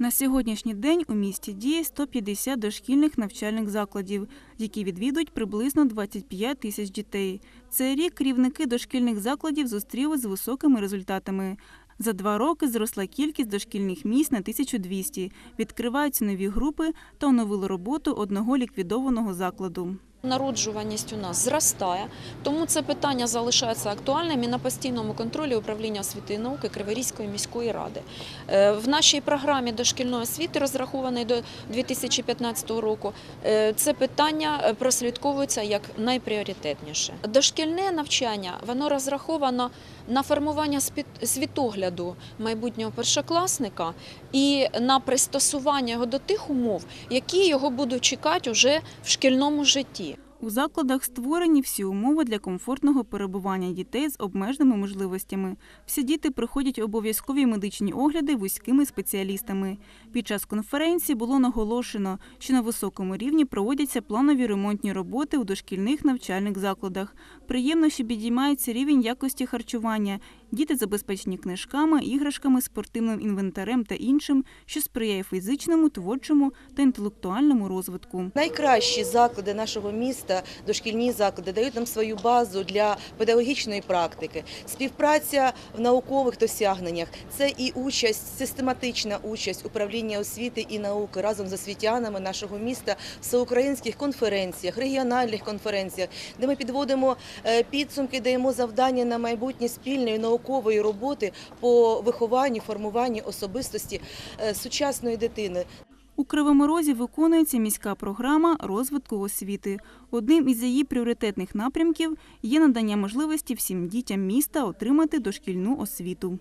На сьогоднішній день у місті діє 150 дошкільних навчальних закладів, які відвідують приблизно 25 тисяч дітей. Цей рік керівники дошкільних закладів зустріли з високими результатами. За два роки зросла кількість дошкільних місць на 1200, відкриваються нові групи та оновили роботу одного ліквідованого закладу. Народжуваність у нас зростає, тому це питання залишається актуальним і на постійному контролі управління освіти і науки Криворізької міської ради. Е, В нашій програмі дошкільної освіти, розрахованої до 2015 року, е, це питання е, прослідковується як найпріоритетніше. Дошкільне навчання воно розраховано на формування світогляду майбутнього першокласника і на пристосування його до тих умов, які його будуть чекати уже в шкільному житті. У закладах створені всі умови для комфортного перебування дітей з обмеженими можливостями. Всі діти проходять обов'язкові медичні огляди вузькими спеціалістами. Під час конференції було наголошено, що на високому рівні проводяться планові ремонтні роботи у дошкільних навчальних закладах. Приємно, що підіймається рівень якості харчування. Діти забезпечені книжками, іграшками, спортивним інвентарем та іншим, що сприяє фізичному, творчому та інтелектуальному розвитку. Найкращі заклади нашого міста, дошкільні заклади, дають нам свою базу для педагогічної практики. Співпраця в наукових досягненнях це і участь, систематична участь управління освіти і науки разом з освітянами нашого міста в всеукраїнських конференціях, регіональних конференціях, де ми підводимо е, підсумки, даємо завдання на майбутнє спільної наукової роботи по вихованню, формуванню особистості е, сучасної дитини. У Кривому Розі виконується міська програма розвитку освіти. Одним із її пріоритетних напрямків є надання можливості всім дітям міста отримати дошкільну освіту.